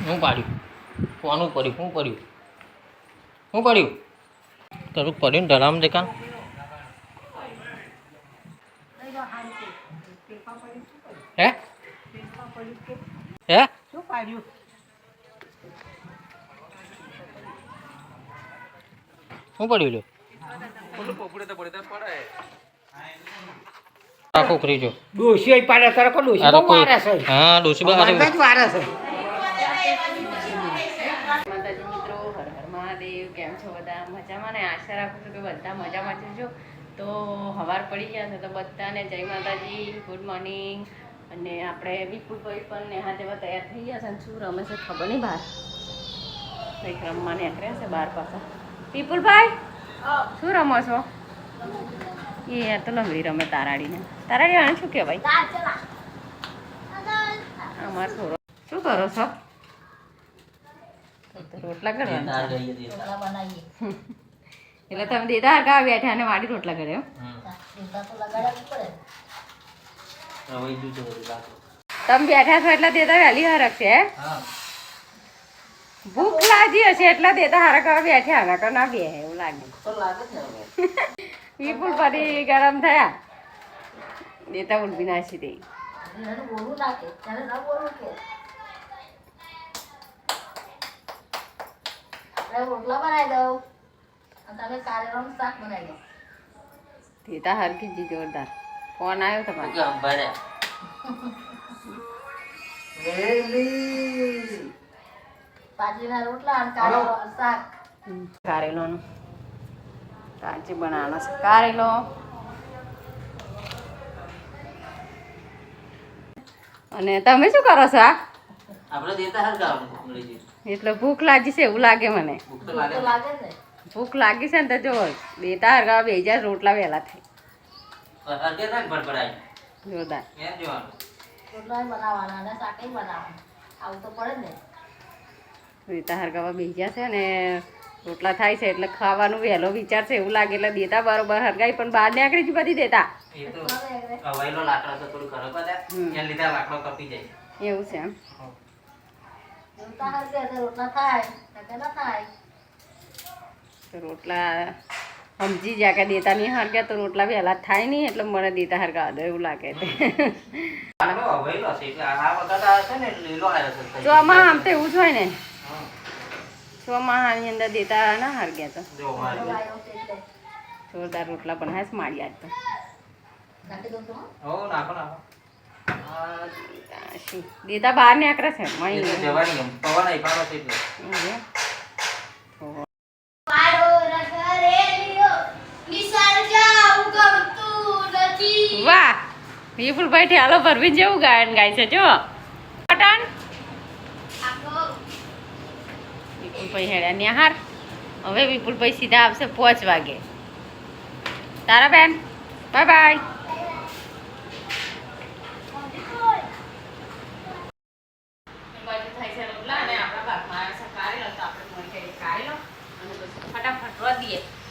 હું પાડ્યું? કોનું પડ્યું શું પડ્યું શું પડ્યું તારું પડ્યું ને ધરામ દેખા હે? હે? શું પાડ્યું શું પડ્યું લ્યો આ ખરીજો ડોશી પાડે તારે કોઈ ડોસી છે? હા ડોસી બા છે માતાજી મિત્રો હર હર મહાદેવ કેમ છો બધા મજામાં ને આશા રાખું છું કે બધા મજામાં જ છો તો હવાર પડી ગયા છે તો બધાને જય માતાજી ગુડ મોર્નિંગ. અને આપણે વિપુલભાઈ પણ નેહા જેવા તૈયાર થઈ ગયા છે અને શું રમે છે ખબર નહીં બહાર? કંઈક રમવા નીકળ્યા છે બહાર પાછા. વિપુલભાઈ શું રમો છો? એ તો લંગડી રમે તારાડીને. તારાડી આને શું કહેવાય? અમાર છોરો. શું કરો છો? રોટલા ઘડવાના એટલે તમે દેતા હરકા બેઠા અને વાડી રોટલા ઘડે તમે બેઠા છો એટલે દેતા વહેલી હરક છે ભૂખ લાગી હશે એટલે દેતા હરક હવે બેઠા હરક ના બે એવું લાગે. વિપુલ ફરી ગરમ થયા. દેતા ઉલવી નાખી રોટલા બનાવી દઉં. અને તમે કારેલાનું શાક બનાવી દો દેતા હરકી જી જોરદાર. ફોન આવ્યો તમારે બાજરીના રોટલા અને કારેલાનું શાક. કારેલોનું. કાચી બનાવવાનો છે. કારેલો. અને તમે શું કરો છો આ? આપણે દેતા એટલે ભૂખ લાગી છે એવું લાગે મને. ભૂખ લાગે. છે ને તો જો દેતા હરગા બે હજાર રોટલા વહેલા થાય. જોરદાર એમ રોટલા બનાવવાના અને શાકે બનાવવાના આવું તો પડે ને. દેતા હરગાવા બે ગયા છે ને રોટલા થાય છે એટલે ખાવાનું વહેલો વિચાર છે એવું લાગે એટલે દેતા બરોબર. હરગાઈ પણ બહાર નીકળી જ બધી દેતા. એવું છે એમ. રોટલા સમજી જાય કે દેતા નહીં હરગ્યા તો રોટલા વહેલા થાય નહીં એટલે મને દેતા હરગા દો એવું લાગે આનો ચોમાં આમ તો એવું જ હોય ને. હા. ચોમાહાની અંદર દેતા ના હરગ્યા તો. જોરદાર રોટલા પણ હાસ મારી આજ તો. નાખી નાખો. દેતા બહાર નીકળે છે એ મહી જવાની એમ. પવન આઈ પાડો છે એટલે. વાહ વિપુલભાઈ ઠેલો ભરવી જેવું ગાયન ગાય છે જો. પટાણ વિપુલભાઈ હેડ્યા નિહાર. હવે વિપુલભાઈ સીધા આવશે પાંચ વાગે. તારા બેન બાય બાય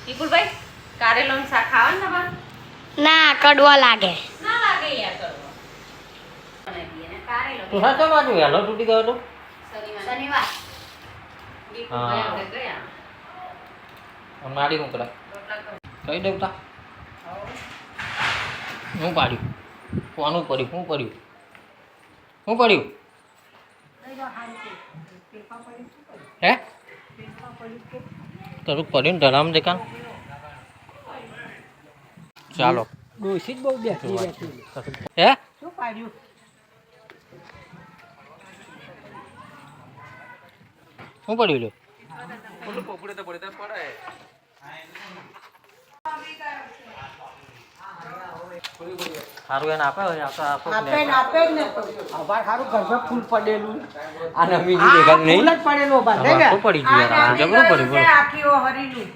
વિપુલભાઈ કારેલો શાક ખાવાનું તમારે? ના કડવા લાગે. ના લાગે યાર કારેલો તું સાચો બાજુ વહેલો તૂટી ગયો તો. શનિવાર. શનિવાર. વિપુલભાઈ હા. મારી હું કરા. કઈ દેવતા હું પાડ્યું? કોનું પડ્યું? શું પડ્યું? શું પડ્યું? હે? તારું પડ્યું ધરામ દેખાણ? ચાલો. ડોસી જ બહુ બેઠી બેઠી. હે? શું પાડ્યું? શું પડ્યું લ્યો? સારું એને આપે આપો આપે ને આપે જ આભાર સારું ઘરમાં ફૂલ પડેલું. ફૂલ જ પડેલું પડી ગયું જબરું પડ્યું આખી હરીનું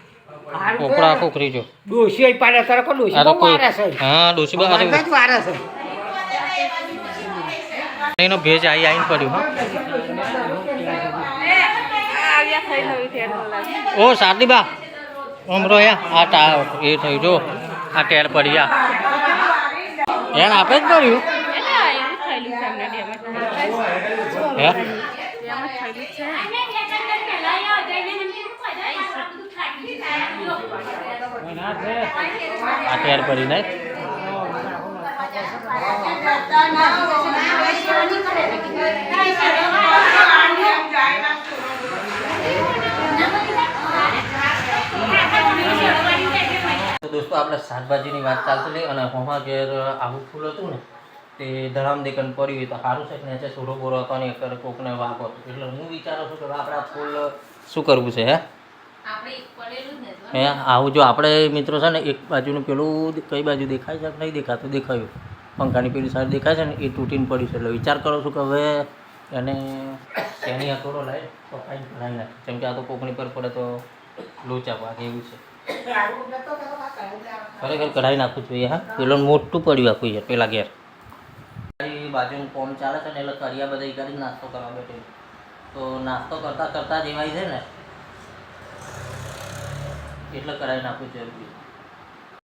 કોપડા આખો જો. દોશી અહીં પાડે તારે કોઈ ડોશી બહુ કોઈ વારે છે. હા ડોસી બહુ વારે જ છે. એનો ભેજ આઈ આઈને પડ્યો થઈ ઓ સાદી બા ઓમરો યા. આ ટા એ થયું જો. આ ટેર પડ્યા એને આપે જ પડ્યું. હે? આ તૈયાર કરી નાખ દોસ્તો આપણે શાકભાજીની વાત ચાલતી અને હોમાં ઘેર આવું ફૂલ હતું ને તે ધરામ દેકન પડ્યું હોય તો સારું છે કે નીચે સોરો બોરો હતો ને કોકને વાપ હતો. એટલે હું વિચારું છું કે આપણે આ ફૂલ શું કરવું છે હે? હે, આવું જો આપણે મિત્રો છે ને, એક બાજુનું પેલું કઈ બાજુ દેખાય છે નહીં દેખાતું? દેખાયું. પંખાની પેલી સાઈડ દેખાય છે ને, એ તૂટીને પડ્યું છે. એટલે વિચાર કરો છું કે હવે એને એની હથોડો લાવી પકાઈને ભરાઈ નાખે. કેમ કે આ તો કોકણી પર પડે તો લોચા પાકે એવું છે. ખરેખર કઢાઈ નાખવું જોઈએ, હા? પેલો મોટું પડ્યું આખું યાર, પેલા ઘેર. બાજુનું કોમ ચાલે છે ને, એટલે કરિયા બધા કરી નાસ્તો કરવા બેઠે તો નાસ્તો કરતાં કરતાં જ એવાય છે ને એટલે કરાવી નાખવું જરૂરી